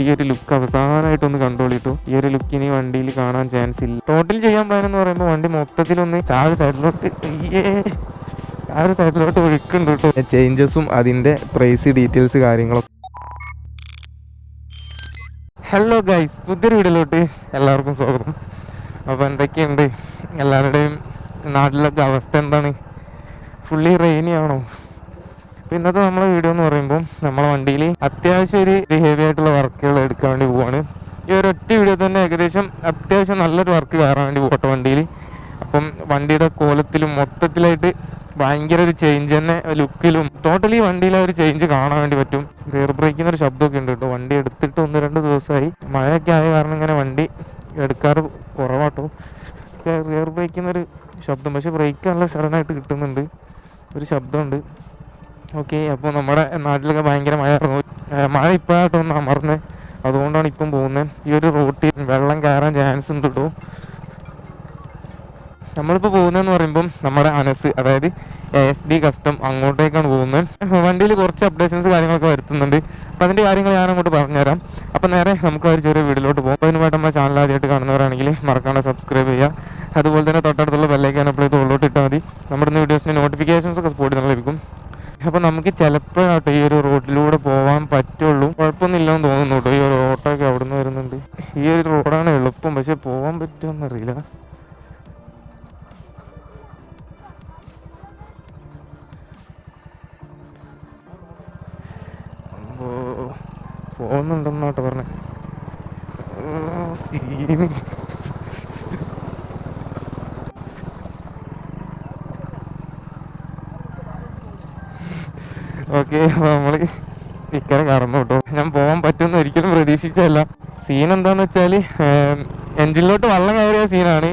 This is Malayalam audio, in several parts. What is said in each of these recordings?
ഈ ഒരു ലുക്ക് അവസാനമായിട്ടൊന്ന് കണ്ടോളിട്ടു. ഈ ഒരു ലുക്ക് ഇനി വണ്ടിയിൽ കാണാൻ ചാൻസ് ഇല്ല. ടോട്ടൽ ചെയ്യാൻ പ്ലാൻ എന്ന് പറയുമ്പോൾ വണ്ടി മൊത്തത്തിലൊന്ന് ചാവ് സൈഡിലോട്ട് ആ ഒരു സൈഡിലോട്ട് ഒഴുക്കുണ്ട് കേട്ടോ. ചേഞ്ചസും അതിന്റെ പ്രൈസ് ഡീറ്റെയിൽസ് കാര്യങ്ങളൊക്കെ. ഹലോ ഗൈസ് പുതിയൊരു വീഡിയോയിലോട്ട് എല്ലാവർക്കും സ്വാഗതം. അപ്പോൾ എന്തൊക്കെയുണ്ട്? എല്ലാവരുടെയും നാട്ടിലൊക്കെ അവസ്ഥ എന്താണ്? ഫുള്ളി റെയിനി ആണോ? അപ്പോൾ ഇന്നത്തെ നമ്മളെ വീഡിയോ എന്ന് പറയുമ്പോൾ നമ്മളെ വണ്ടിയിൽ അത്യാവശ്യം ഒരു ബിഹേവിയർ ആയിട്ടുള്ള വർക്കുകൾ എടുക്കാൻ വേണ്ടി പോവാണ്. ഈ ഒരു ഒറ്റ വീഡിയോ തന്നെ ഏകദേശം അത്യാവശ്യം നല്ലൊരു വർക്ക് കയറാൻ വേണ്ടി പോട്ടെ വണ്ടിയിൽ അപ്പം വണ്ടിയുടെ കോലത്തിലും മൊത്തത്തിലായിട്ട് ഭയങ്കര ഒരു ചേഞ്ച് തന്നെ ലുക്കിലും ടോട്ടലി വണ്ടിയിലെ ഒരു ചേഞ്ച് കാണാൻ വേണ്ടി പറ്റും. റിയർ ബ്രേക്കിന് ഒരു ശബ്ദമൊക്കെ ഉണ്ട് കേട്ടോ. വണ്ടി എടുത്തിട്ട് ഒന്ന് രണ്ട് ദിവസമായി. മഴയൊക്കെ ആയ കാരണം ഇങ്ങനെ വണ്ടി എടുക്കാറ് കുറവാട്ടോ. റിയർ ബ്രേക്കിന് ഒരു ശബ്ദം. പക്ഷേ ബ്രേക്ക് നല്ല സഡനായിട്ട് കിട്ടുന്നുണ്ട്. ഒരു ശബ്ദമുണ്ട് ഓക്കെ അപ്പോൾ നമ്മുടെ നാട്ടിലൊക്കെ ഭയങ്കര മഴയായിരുന്നു മഴ ഇപ്പോഴായിട്ടൊന്ന് അമർന്ന്. അതുകൊണ്ടാണ് ഇപ്പം പോകുന്നത്. ഈ ഒരു റോട്ടിൽ വെള്ളം കയറാൻ ചാൻസ് ഉണ്ട് കേട്ടോ നമ്മളിപ്പോൾ പോകുന്നതെന്ന് പറയുമ്പം നമ്മുടെ അനസ് അതായത് എസ് ഡി കസ്റ്റം അങ്ങോട്ടേക്കാണ് പോകുന്നത്. വണ്ടിയിൽ കുറച്ച് അപ്ഡേഷൻസ് കാര്യങ്ങളൊക്കെ വരുത്തുന്നുണ്ട്. അപ്പോൾ അതിന്റെ കാര്യങ്ങൾ ഞാൻ അങ്ങോട്ട് പറഞ്ഞുതരാം. അപ്പോൾ നേരെ നമുക്ക് ഒരു ചെറിയ വീട്ടിലോട്ട് പോകും. അപ്പോൾ അതിനുമായിട്ട് നമ്മുടെ ചാനൽ ആദ്യമായിട്ട് കാണുന്നവരാണെങ്കിൽ മറക്കാണ്ട് സബ്സ്ക്രൈബ് ചെയ്യുക. അതുപോലെ തന്നെ തൊട്ടടുത്തുള്ള ബെല്ലൈക്കാൻ അപ്ലൈ ചെയ്ത് ഉള്ളോട്ട് ഇട്ടാൽ മതി. നമ്മുടെ വീഡിയോസിന്റെ നോട്ടിഫിക്കേഷൻസ് ഒക്കെ സ്പോട്ടിൽ നിന്ന് ലഭിക്കും. അപ്പോൾ നമുക്ക് ചിലപ്പോഴാട്ടോ ഈ ഒരു റോഡിലൂടെ പോകാൻ പറ്റുള്ളൂ. കുഴപ്പമൊന്നുമില്ലെന്ന് തോന്നുന്നു കേട്ടോ. ഈ ഒരു ഓട്ടോയൊക്കെ അവിടെ നിന്ന് വരുന്നുണ്ട്. ഈ ഒരു റോഡാണ് എളുപ്പം. പക്ഷെ പോകാൻ പറ്റുമെന്നറിയില്ല. പോകുന്നുണ്ടെന്നാട്ടോ പറഞ്ഞേ. സീന് ഓക്കെ നമ്മൾ ഇക്കരെ കറന്നു കേട്ടോ. ഞാൻ പോകാൻ പറ്റുമെന്ന് ഒരിക്കലും പ്രതീക്ഷിച്ചല്ല സീൻ എന്താന്ന് വെച്ചാൽ എഞ്ചിനിലോട്ട് വെള്ളം കയറിയ സീനാണ്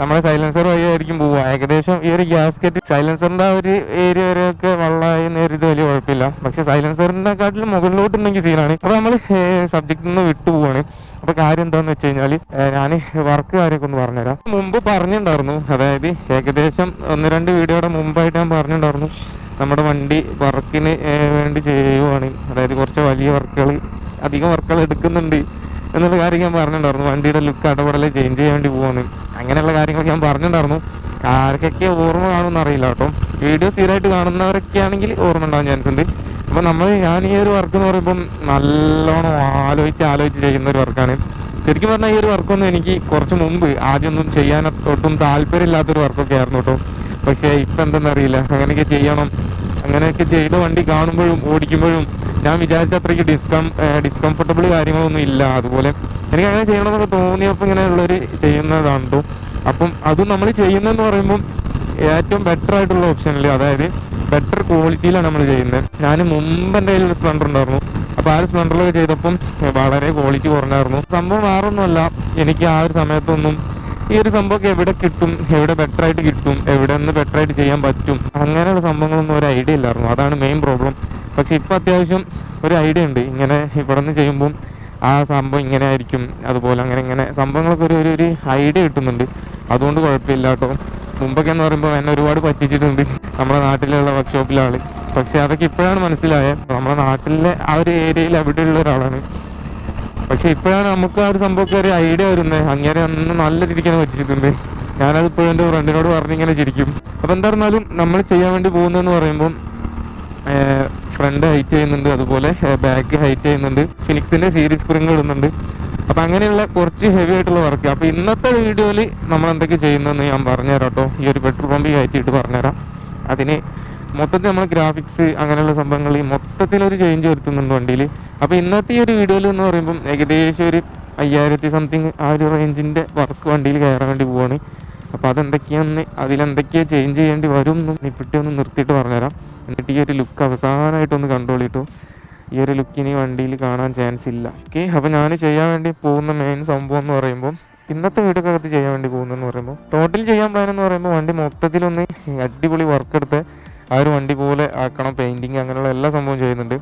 നമ്മുടെ സൈലൻസർ വഴിയായിരിക്കും പോവുക. ഏകദേശം ഈ ഒരു ഗ്യാസ്കറ്റ് സൈലൻസറിന്റെ ആ ഒരു ഏരിയ വരെയൊക്കെ വെള്ളമായി നേരിട്ട് വലിയ കുഴപ്പമില്ല. പക്ഷെ സൈലൻസറിന്റെ കാട്ടിൽ മുകളിലോട്ടുണ്ടെങ്കിൽ സീനാണ് അപ്പോൾ നമ്മൾ സബ്ജക്റ്റിൽ നിന്ന് വിട്ടു പോവാണ്. അപ്പോൾ കാര്യം എന്താണെന്ന് വെച്ച് കഴിഞ്ഞാൽ ഞാൻ വർക്ക് കാര്യമൊക്കെ ഒന്ന് പറഞ്ഞുതരാം. മുമ്പ് പറഞ്ഞിട്ടുണ്ടായിരുന്നു. അതായത് ഏകദേശം ഒന്ന് രണ്ട് വീഡിയോയുടെ മുമ്പായിട്ട് ഞാൻ പറഞ്ഞിട്ടുണ്ടായിരുന്നു. നമ്മുടെ വണ്ടി വർക്കിന് വേണ്ടി ചെയ്യുവാണ്. അതായത് കുറച്ച് വലിയ വർക്കുകൾ അധികം വർക്കുകൾ എടുക്കുന്നുണ്ട് എന്നുള്ള കാര്യം ഞാൻ പറഞ്ഞിട്ടുണ്ടായിരുന്നു. വണ്ടിയുടെ ലുക്ക് അടപടലെ ചേഞ്ച് ചെയ്യാൻ വേണ്ടി പോവാണ്. അങ്ങനെയുള്ള കാര്യങ്ങളൊക്കെ ഞാൻ പറഞ്ഞിട്ടുണ്ടായിരുന്നു. ആർക്കൊക്കെ ഓർമ്മ കാണുമെന്ന് അറിയില്ല കേട്ടോ. വീഡിയോ സ്ഥിരമായിട്ട് കാണുന്നവരൊക്കെ ആണെങ്കിൽ ഓർമ്മ ഉണ്ടാകാൻ ചാൻസ് ഉണ്ട്. അപ്പോൾ നമ്മൾ ഞാൻ ഈ ഒരു വർക്ക് എന്ന് പറയുമ്പം നല്ലോണം ആലോചിച്ച് ആലോചിച്ച് ചെയ്യുന്ന ഒരു വർക്കാണ് ശരിക്കും പറഞ്ഞാൽ ഈ ഒരു വർക്കൊന്നും എനിക്ക് കുറച്ച് മുമ്പ് ആദ്യമൊന്നും ചെയ്യാൻ ഒട്ടും താല്പര്യമില്ലാത്തൊരു വർക്കൊക്കെ ആയിരുന്നു കേട്ടോ. പക്ഷേ ഇപ്പം എന്തെന്നറിയില്ല. അങ്ങനെയൊക്കെ ചെയ്യണം. അങ്ങനെയൊക്കെ ചെയ്ത വണ്ടി കാണുമ്പോഴും ഓടിക്കുമ്പോഴും ഞാൻ വിചാരിച്ച അത്രയ്ക്ക് ഡിസ്കം ഡിസ്കംഫർട്ടബിൾ കാര്യങ്ങളൊന്നും ഇല്ല. അതുപോലെ എനിക്ക് അങ്ങനെ ചെയ്യണമെന്നൊക്കെ തോന്നിയപ്പോൾ ഇങ്ങനെയുള്ളൊരു ചെയ്യുന്നതാണ് അപ്പം അതും നമ്മൾ ചെയ്യുന്നതെന്ന് പറയുമ്പം ഏറ്റവും ബെറ്റർ ആയിട്ടുള്ള ഓപ്ഷൻ അല്ലേ അതായത് ബെറ്റർ ക്വാളിറ്റിയിലാണ് നമ്മൾ ചെയ്യുന്നത്. ഞാൻ മുമ്പ് എന്റെ കയ്യിൽ ഒരു സ്പ്ലെൻഡർ ഉണ്ടായിരുന്നു. അപ്പോൾ ആ ഒരു സ്പ്ലണ്ടറിലൊക്കെ ചെയ്തപ്പം വളരെ ക്വാളിറ്റി കുറഞ്ഞായിരുന്നു. സംഭവം വേറൊന്നുമല്ല. എനിക്ക് ആ ഒരു സമയത്തൊന്നും ഈ ഒരു സംഭവം എവിടെ കിട്ടും? എവിടെ ബെറ്റർ ആയിട്ട് കിട്ടും? എവിടെ നിന്ന് ബെറ്റർ ആയിട്ട് ചെയ്യാൻ പറ്റും? അങ്ങനെയുള്ള സംഭവങ്ങളൊന്നും ഒരു ഐഡിയ ഇല്ലായിരുന്നു. അതാണ് മെയിൻ പ്രോബ്ലം പക്ഷെ ഇപ്പം അത്യാവശ്യം ഒരു ഐഡിയ ഉണ്ട്. ഇങ്ങനെ ഇവിടെ നിന്ന് ചെയ്യുമ്പം ആ സംഭവം ഇങ്ങനെ ആയിരിക്കും. അതുപോലെ അങ്ങനെ ഇങ്ങനെ സംഭവങ്ങളൊക്കെ ഒരു ഒരു ഐഡിയ കിട്ടുന്നുണ്ട്. അതുകൊണ്ട് കുഴപ്പമില്ല കേട്ടോ. മുമ്പൊക്കെ എന്ന് പറയുമ്പോൾ എന്നെ ഒരുപാട് പറ്റിച്ചിട്ടുണ്ട്. നമ്മുടെ നാട്ടിലുള്ള വർക്ക്ഷോപ്പിലെ പക്ഷെ അതൊക്കെ ഇപ്പോഴാണ് മനസ്സിലായത്. നമ്മുടെ നാട്ടിലെ ആ ഒരു ഏരിയയിൽ അവിടെയുള്ള ഒരാളാണ്. പക്ഷെ ഇപ്പോഴാണ് നമുക്ക് ആ ഒരു സംഭവമൊക്കെ ഒരു ഐഡിയ വരുന്നത് അങ്ങനെ അന്ന് നല്ല രീതിക്ക് പറ്റിച്ചിട്ടുണ്ട്. ഞാനത് ഇപ്പോഴും എന്റെ ഫ്രണ്ടിനോട് പറഞ്ഞിങ്ങനെ ചിരിക്കും. അപ്പോൾ പറഞ്ഞാലും നമ്മൾ ചെയ്യാൻ വേണ്ടി പോകുന്നതെന്ന് പറയുമ്പം ഫ്രണ്ട് ഹൈറ്റ് ചെയ്യുന്നുണ്ട്. അതുപോലെ ബാക്ക് ഹൈറ്റ് ചെയ്യുന്നുണ്ട്. ഫിനിക്സിന്റെ സീരീസ് സ്പ്രിങ് ഇടുന്നുണ്ട്. അപ്പം അങ്ങനെയുള്ള കുറച്ച് ഹെവി ആയിട്ടുള്ള വർക്ക് അപ്പോൾ ഇന്നത്തെ വീഡിയോയിൽ നമ്മൾ എന്തൊക്കെ ചെയ്യുന്നതെന്ന് ഞാൻ പറഞ്ഞുതരാം കേട്ടോ. ഈ ഒരു പെട്രോൾ പമ്പ് കയറ്റിയിട്ട് പറഞ്ഞുതരാം. അതിന് മൊത്തത്തിൽ നമ്മൾ ഗ്രാഫിക്സ് അങ്ങനെയുള്ള സംഭവങ്ങൾ ഈ മൊത്തത്തിലൊരു ചേഞ്ച് വരുത്തുന്നുണ്ട് വണ്ടിയിൽ അപ്പോൾ ഇന്നത്തെ ഈ ഒരു വീഡിയോയിൽ എന്ന് പറയുമ്പം ഏകദേശം ഒരു അയ്യായിരത്തി സംതിങ് ആ ഒരു റേഞ്ചിന്റെ വർക്ക് വണ്ടിയിൽ കയറാൻ വേണ്ടി പോവാണ്. അപ്പോൾ അതെന്തൊക്കെയാണെന്ന് അതിലെന്തൊക്കെയാണ് ചേഞ്ച് ചെയ്യേണ്ടി വരും എന്നും നിപ്പിട്ടി ഒന്ന് നിർത്തിയിട്ട് പറഞ്ഞുതരാം. എന്നിട്ട് ഈ ഒരു ലുക്ക് അവസാനമായിട്ടൊന്ന് കണ്ടോളിട്ടു ഈ ഒരു ലുക്ക് ഇനി വണ്ടിയിൽ കാണാൻ ചാൻസ് ഇല്ല. ഓക്കെ അപ്പോൾ ഞാൻ ചെയ്യാൻ വേണ്ടി പോകുന്ന മെയിൻ സംഭവം എന്ന് പറയുമ്പോൾ ഇന്നത്തെ വീഡിയോക്കകത്ത് ചെയ്യാൻ വേണ്ടി പോകുന്നതെന്ന് പറയുമ്പോൾ ടോട്ടൽ ചെയ്യാൻ പ്ലാൻ എന്ന് പറയുമ്പോൾ വണ്ടി മൊത്തത്തിലൊന്ന് അടിപൊളി വർക്ക് എടുത്ത് ആ ഒരു വണ്ടി പോലെ ആക്കണം പെയിന്റിങ് അങ്ങനെയുള്ള എല്ലാ സംഭവം ചെയ്യുന്നുണ്ട്.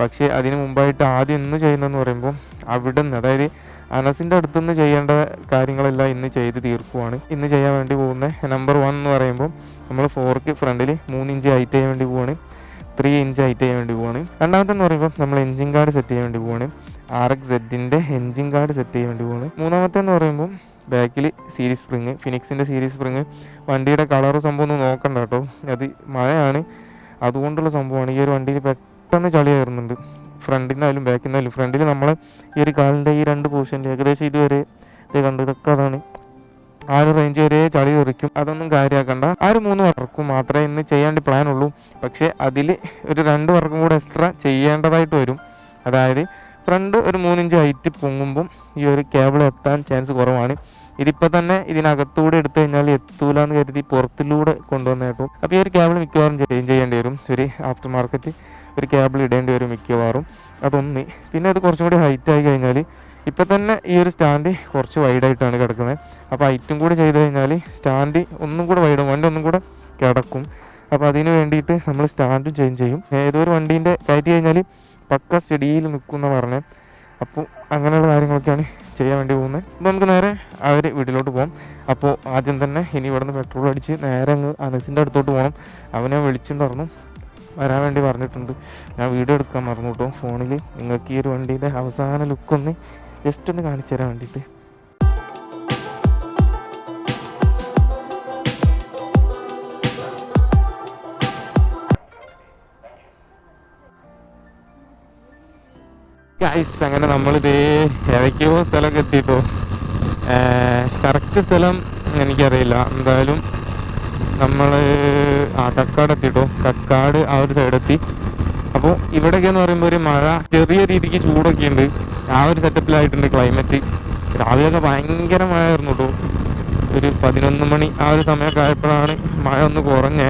പക്ഷേ അതിന് മുമ്പായിട്ട് ആദ്യം ഇന്ന് ചെയ്യുന്നതെന്ന് പറയുമ്പോൾ അവിടെ നിന്ന് അതായത് അനസിന്റെ അടുത്തുനിന്ന് ചെയ്യേണ്ട കാര്യങ്ങളെല്ലാം ഇന്ന് ചെയ്ത് തീർക്കുവാണ്. ഇന്ന് ചെയ്യാൻ വേണ്ടി പോകുന്ന നമ്പർ വൺ എന്ന് പറയുമ്പോൾ നമ്മൾ ഫോർക്ക് ഫ്രണ്ടിൽ മൂന്ന് ഇഞ്ച് ഹൈറ്റ് ചെയ്യാൻ വേണ്ടി പോവാണ്. ത്രീ ഇഞ്ച് ഹൈറ്റ് ചെയ്യാൻ വേണ്ടി പോവാണ്. രണ്ടാമത്തെന്ന് പറയുമ്പോൾ നമ്മൾ എഞ്ചിൻ കാർഡ് സെറ്റ് ചെയ്യാൻ വേണ്ടി പോവാണ്. ആർ എക്സ് സെറ്റിന്റെ എൻജിൻ കാർഡ് സെറ്റ് ചെയ്യാൻ വേണ്ടി പോവാണ്. മൂന്നാമത്തെ എന്ന് പറയുമ്പോൾ ബാക്കിൽ സീരീസ് സ്പ്രിങ് ഫിനിക്സിന്റെ സീരീസ് സ്പ്രിങ് വണ്ടിയുടെ കളർ സംഭവം ഒന്ന് നോക്കണ്ട കേട്ടോ. അത് മഴയാണ്. അതുകൊണ്ടുള്ള സംഭവമാണ്. ഈ ഒരു വണ്ടിയിൽ പെട്ടെന്ന് ചളി കയറുന്നുണ്ട്. ഫ്രണ്ടിൽ നിന്നായാലും ബാക്കിൽ നിന്നായാലും ഫ്രണ്ടിൽ നമ്മൾ ഈ ഒരു കാലിന്റെ ഈ രണ്ട് പൊസിഷനിൽ ഏകദേശം ഇതുവരെ ഇത് കണ്ടു. ഇതൊക്കെ അതാണ്. ആ ഒരു റേഞ്ച് വരെ ചളി തെറിക്കും അതൊന്നും കാര്യമാക്കണ്ട ആ ഒരു മൂന്ന് വർക്കും മാത്രമേ ഇന്ന് ചെയ്യാണ്ട് പ്ലാൻ ഉള്ളൂ. പക്ഷേ അതിൽ ഒരു രണ്ട് വർക്കും കൂടെ എക്സ്ട്രാ ചെയ്യേണ്ടതായിട്ട് വരും. അതായത് ഫ്രണ്ട് ഒരു മൂന്നിഞ്ച് ഹൈറ്റ് പൊങ്ങുമ്പം ഈ ഒരു കേബിൾ എത്താൻ ചാൻസ് കുറവാണ്. ഇതിപ്പോൾ തന്നെ ഇതിനകത്തൂടെ എടുത്തു കഴിഞ്ഞാൽ എത്തൂല എന്ന് കരുതി പുറത്തിലൂടെ കൊണ്ടുവന്നേട്ടു അപ്പോൾ ഈ ഒരു കേബിൾ മിക്കവാറും ചേഞ്ച് ചെയ്യേണ്ടി വരും. ഒരു ആഫ്റ്റർ മാർക്കറ്റ് ഒരു കേബിൾ ഇടേണ്ടി വരും മിക്കവാറും. അതൊന്ന്. പിന്നെ അത് കുറച്ചും കൂടി ഹൈറ്റ് ആയി കഴിഞ്ഞാൽ ഇപ്പം തന്നെ ഈ ഒരു സ്റ്റാൻഡ് കുറച്ച് വൈഡായിട്ടാണ് കിടക്കുന്നത്. അപ്പോൾ ഹൈറ്റും കൂടി ചെയ്ത് കഴിഞ്ഞാൽ സ്റ്റാൻഡ് ഒന്നും കൂടെ വൈഡും വണ്ടി ഒന്നും കൂടെ കിടക്കും. അപ്പോൾ അതിന് വേണ്ടിയിട്ട് നമ്മൾ സ്റ്റാൻഡും ചേഞ്ച് ചെയ്യും. ഏതൊരു വണ്ടീന്റെ കയറ്റി കഴിഞ്ഞാൽ പക്ക സ്റ്റഡിയിൽ നിൽക്കുന്ന പറഞ്ഞു അപ്പോൾ അങ്ങനെയുള്ള കാര്യങ്ങളൊക്കെയാണ് ചെയ്യാൻ വേണ്ടി പോകുന്നത്. അപ്പോൾ നമുക്ക് നേരെ അവർ വീട്ടിലോട്ട് പോകാം. അപ്പോൾ ആദ്യം തന്നെ ഇനി ഇവിടുന്ന് പെട്രോൾ അടിച്ച് നേരെ അങ്ങ് അനസിന്റെ അടുത്തോട്ട് പോകണം. അവനെ വിളിച്ചിട്ടുണ്ടായിരുന്നു വരാൻ വേണ്ടി പറഞ്ഞിട്ടുണ്ട്. ഞാൻ വീഡിയോ എടുക്കാൻ മറന്നു കേട്ടോ. ഫോണിൽ നിങ്ങൾക്ക് ഈ ഒരു വണ്ടിയുടെ അവസാന ലുക്കൊന്ന് ജസ്റ്റ് ഒന്ന് കാണിച്ചു തരാൻ വേണ്ടിയിട്ട്. ഗൈസ് അങ്ങനെ നമ്മളിതേ ഏതൊക്കെയോ സ്ഥലമൊക്കെ എത്തിയിട്ടോ. കറക്റ്റ് സ്ഥലം എനിക്കറിയില്ല. എന്തായാലും നമ്മൾ ആ കക്കാട് എത്തിയിട്ടോ. കക്കാട് ആ ഒരു സൈഡെത്തി അപ്പോൾ ഇവിടെയൊക്കെ എന്ന് പറയുമ്പോൾ ഒരു മഴ ചെറിയ രീതിക്ക് ചൂടൊക്കെ ഉണ്ട് ആ ഒരു സെറ്റപ്പിലായിട്ടുണ്ട് ക്ലൈമറ്റ് രാവിലെയൊക്കെ ഭയങ്കര മഴയായിരുന്നു കേട്ടോ. ഒരു പതിനൊന്ന് മണി ആ ഒരു സമയമൊക്കെ ആയപ്പോഴാണ് മഴ ഒന്ന് കുറഞ്ഞേ.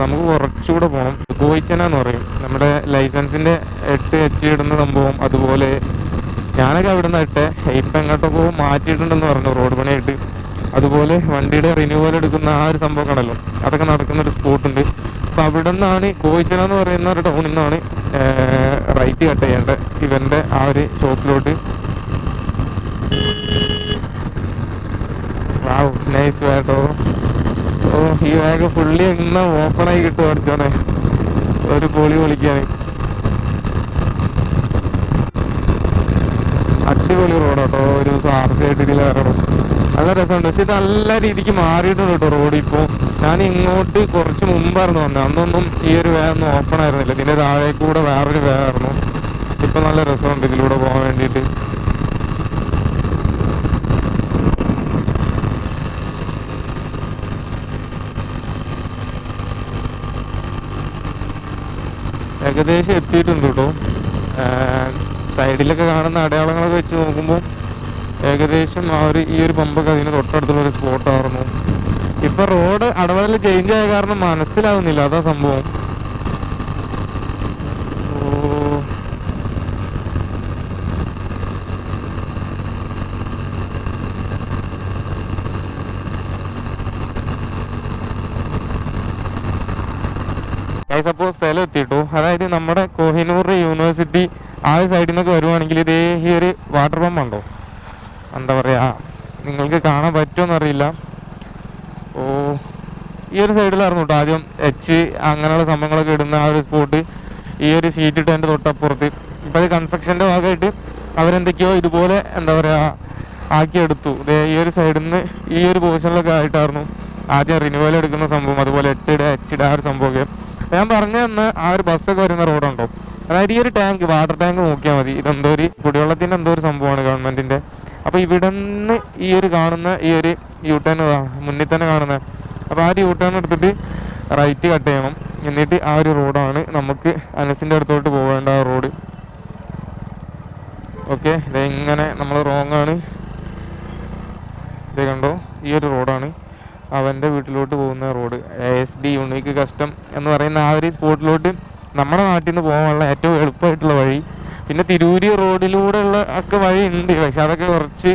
നമുക്ക് കുറച്ചുകൂടെ പോകണം കോയിച്ചന എന്ന് പറയും. നമ്മുടെ ലൈസൻസിന്റെ എട്ട് എച്ച് ഇടുന്ന സംഭവം അതുപോലെ ഞാനൊക്കെ അവിടെ നിന്ന് ഇട്ടെ. ഇപ്പം എങ്ങോട്ടൊക്കെ മാറ്റിയിട്ടുണ്ടെന്ന് പറഞ്ഞു റോഡ് പണിയായിട്ട്. അതുപോലെ വണ്ടിയുടെ റിന്യൂവൽ എടുക്കുന്ന ആ ഒരു സംഭവം കണ്ടല്ലോ. അതൊക്കെ നടക്കുന്ന ഒരു സ്പോട്ട് ഉണ്ട്. അപ്പം അവിടെ നിന്നാണ് കോയിച്ചന എന്ന് പറയുന്ന ഒരു ടൗണിൽ നിന്നാണ് റൈറ്റ് കട്ട് ചെയ്യേണ്ടത്. ഇവന്റെ ആ ഒരു ഷോപ്പിലോട്ട് നൈസ് വേട്ടോ. ഓ ഈ ബാഗ് ഫുള്ളി ഓപ്പൺ ആയി കിട്ടും അടിച്ചോണെ ഒരു പൊളി പൊളിക്കാൻ അടിപൊളി റോഡ് കേട്ടോ ഒരു ആർ സി ആയിട്ട് ഇതിൽ നല്ല രസമുണ്ട്. പക്ഷെ ഇത് നല്ല രീതിക്ക് മാറിയിട്ടുണ്ട് കേട്ടോ റോഡ് ഇപ്പോൾ ഞാൻ ഇങ്ങോട്ട് കുറച്ച് മുമ്പായിരുന്നു വന്നത് അന്നൊന്നും ഈ ഒരു വേ ഒന്നും ഓപ്പൺ ആയിരുന്നില്ല. ഇതിന്റെ താഴെ കൂടെ വേറൊരു വേ ആയിരുന്നു. ഇപ്പൊ നല്ല രസമുണ്ട് ഇതിലൂടെ പോകാൻ വേണ്ടിയിട്ട്. ഏകദേശം എത്തിയിട്ടുണ്ട് കേട്ടോ. സൈഡിലൊക്കെ കാണുന്ന അടയാളങ്ങളൊക്കെ വെച്ച് നോക്കുമ്പോൾ ഏകദേശം ആ ഒരു ഈ ഒരു പമ്പൊക്കെ അതിന് തൊട്ടടുത്തുള്ള ഒരു സ്പോട്ടായിരുന്നു ഇപ്പം റോഡ് അടവലിൽ ചേഞ്ച് ആയ കാരണം മനസ്സിലാവുന്നില്ല അതാ സംഭവം ഓ സപ്പോസ് സ്ഥലം എത്തിയിട്ടു അതായത് നമ്മുടെ കോഹിനൂർ യൂണിവേഴ്സിറ്റി ആ ഒരു സൈഡിൽ നിന്നൊക്കെ വരുവാണെങ്കിൽ ഇതേ ഈ ഒരു വാട്ടർ പമ്പ് ഉണ്ടോ? എന്താ പറയാ നിങ്ങൾക്ക് കാണാൻ പറ്റുമോ അറിയില്ല. ഓ ഈ ഒരു സൈഡിലായിരുന്നു കേട്ടോ ആദ്യം എച്ച് അങ്ങനെയുള്ള സംഭവങ്ങളൊക്കെ ഇടുന്ന ആ ഒരു സ്പോട്ട് ഈ ഒരു ഷീറ്റ് ഇട്ടതിന്റെ തൊട്ടപ്പുറത്ത്. ഇപ്പം അത് കൺസ്ട്രക്ഷന്റെ ഭാഗമായിട്ട് അവരെന്തൊക്കെയോ ഇതുപോലെ എന്താ പറയുക ആക്കിയെടുത്തു. ഈ ഒരു സൈഡിൽ നിന്ന് ഈ ഒരു പോർഷനിലൊക്കെ ആയിട്ടായിരുന്നു ആദ്യം റിന്യൂവൽ എടുക്കുന്ന സംഭവം. അതുപോലെ എട്ടിട എച്ചിട ആ ഒരു സംഭവമൊക്കെ. ഞാൻ പറഞ്ഞു തന്ന ആ ഒരു ബസ്സൊക്കെ വരുന്ന റോഡുണ്ടോ അതായത് ഈ ഒരു ടാങ്ക് വാട്ടർ ടാങ്ക് നോക്കിയാൽ മതി. ഇതെന്തോ ഒരു കുടിവെള്ളത്തിന്റെ എന്തോ ഒരു സംഭവമാണ് ഗവൺമെന്റിന്റെ അപ്പോൾ ഇവിടെ നിന്ന് ഈ ഒരു കാണുന്ന ഈ ഒരു യു ടേൺ മുന്നിൽ തന്നെ കാണുന്നത് അപ്പോൾ ആ ഒരു യു ടേൺ എടുത്തിട്ട് റൈറ്റ് കട്ട് ചെയ്യണം. എന്നിട്ട് ആ ഒരു റോഡാണ് നമുക്ക് അനസിന്റെ അടുത്തോട്ട് പോകേണ്ട ആ റോഡ് ഓക്കെ ഇതെങ്ങനെ നമ്മൾ റോങ്ങാണ് ഇത് കണ്ടോ? ഈ ഒരു റോഡാണ് അവന്റെ വീട്ടിലോട്ട് പോകുന്ന road S D unique custom എന്ന് പറയുന്ന ആ ഒരു സ്പോട്ടിലോട്ട് നമ്മുടെ നാട്ടിൽ നിന്ന് പോകാനുള്ള ഏറ്റവും എളുപ്പമായിട്ടുള്ള വഴി. പിന്നെ തിരൂരി റോഡിലൂടെ ഉള്ള ഒക്കെ വഴി ഉണ്ട് പക്ഷെ അതൊക്കെ കുറച്ച്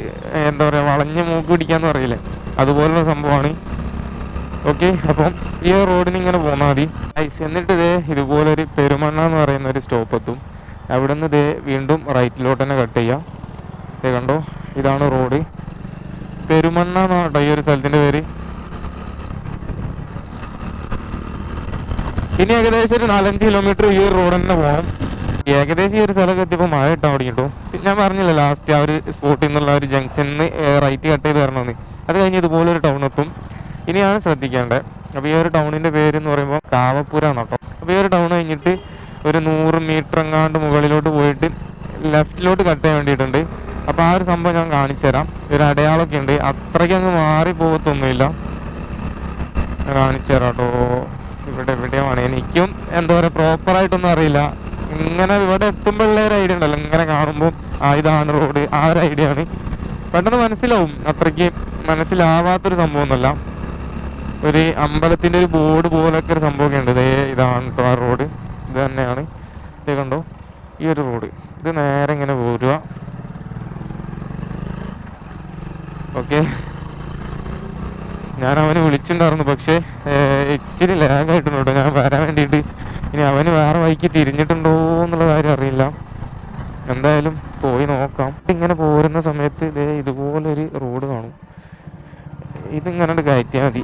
എന്താ പറയുക വളഞ്ഞ് മൂക്ക് പിടിക്കാന്ന് പറയില്ലേ. അതുപോലുള്ള സംഭവമാണ്. ഓക്കെ അപ്പം ഈ റോഡിന് ഇങ്ങനെ പോന്നാൽ മതി. ഐസ് എന്നിട്ട് ഇതേ ഇതുപോലെ ഒരു പെരുമണ്ണ എന്ന് പറയുന്ന ഒരു സ്റ്റോപ്പ് എത്തും. അവിടെ നിന്ന് ഇതേ വീണ്ടും റൈറ്റിലോട്ട് തന്നെ കട്ട് ചെയ്യാം. ഇതേ കണ്ടോ? ഇതാണ് റോഡ്. പെരുമണ്ണ എന്നാണ് ഈ ഒരു സ്ഥലത്തിന്റെ പേര്. ഇനി ഏകദേശം ഒരു നാലഞ്ച് കിലോമീറ്റർ ഈ റോഡ് തന്നെ പോകണം ഏകദേശം ഈ ഒരു സ്ഥലമൊക്കെ എത്തിയപ്പോൾ മഴ ഇട്ടാൻ തുടങ്ങിയിട്ടു ഞാൻ പറഞ്ഞില്ല ലാസ്റ്റ് ആ ഒരു സ്പോട്ടിൽ നിന്നുള്ള ഒരു ജംഗ്ഷനിൽ റൈറ്റ് കട്ട് ചെയ്ത് വരണമെന്ന്. അത് കഴിഞ്ഞ് ഇതുപോലെ ഒരു ടൗൺ എത്തും. ഇനിയാണ് ശ്രദ്ധിക്കേണ്ടത്. അപ്പോൾ ഈ ഒരു ടൗണിന്റെ പേര് എന്ന് പറയുമ്പോൾ കാവപ്പുരാണ് കേട്ടോ. അപ്പോൾ ഈ ഒരു ടൗൺ കഴിഞ്ഞിട്ട് ഒരു നൂറ് മീറ്റർ എങ്ങാണ്ട് മുകളിലോട്ട് പോയിട്ട് ലെഫ്റ്റിലോട്ട് കട്ട് ചെയ്യാൻ വേണ്ടിയിട്ടുണ്ട്. അപ്പോൾ ആ ഒരു സംഭവം ഞാൻ കാണിച്ചു തരാം. ഒരു അടയാളമൊക്കെ ഉണ്ട്. അത്രയ്ക്ക് അങ്ങ് മാറി പോകത്തൊന്നുമില്ല കാണിച്ചു തരാം കേട്ടോ. ഇവിടെ എവിടെയാണ്? എനിക്കും എന്താ പറയുക പ്രോപ്പറായിട്ടൊന്നും അറിയില്ല. ഇങ്ങനെ ഇവിടെ എത്തുമ്പോഴുള്ള ഒരു ഐഡിയ ഉണ്ടല്ലോ. ഇങ്ങനെ കാണുമ്പോൾ ആ ഇതാണ് റോഡ് ആ ഒരു ഐഡിയ ആണ്. പെട്ടെന്ന് മനസ്സിലാവും. അത്രയ്ക്ക് മനസ്സിലാവാത്തൊരു സംഭവമൊന്നുമല്ല. ഒരു അമ്പലത്തിന്റെ ഒരു ബോർഡ് പോലൊക്കെ ഒരു സംഭവമൊക്കെ ഉണ്ട്. ഇതേ ഇതാണ് കേട്ടോ ആ റോഡ് ഇത് തന്നെയാണ്. ഇത് കണ്ടോ? ഈ ഒരു റോഡ് ഇത് നേരെ ഇങ്ങനെ പോരുക. ഓക്കെ ഞാൻ അവന് വിളിച്ചിട്ടുണ്ടായിരുന്നു പക്ഷേ ഇച്ചിരി ലാഗായിട്ടുണ്ട് കേട്ടോ ഞാൻ വരാൻ വേണ്ടിയിട്ട്. ഇനി അവന് വേറെ വഴിക്ക് തിരിഞ്ഞിട്ടുണ്ടോ എന്നുള്ള കാര്യം അറിയില്ല. എന്തായാലും പോയി നോക്കാം. ഇങ്ങനെ പോരുന്ന സമയത്ത് ഇതേ ഇതുപോലൊരു റോഡ് കാണും. ഇതിങ്ങനെ കയറ്റിയാൽ മതി.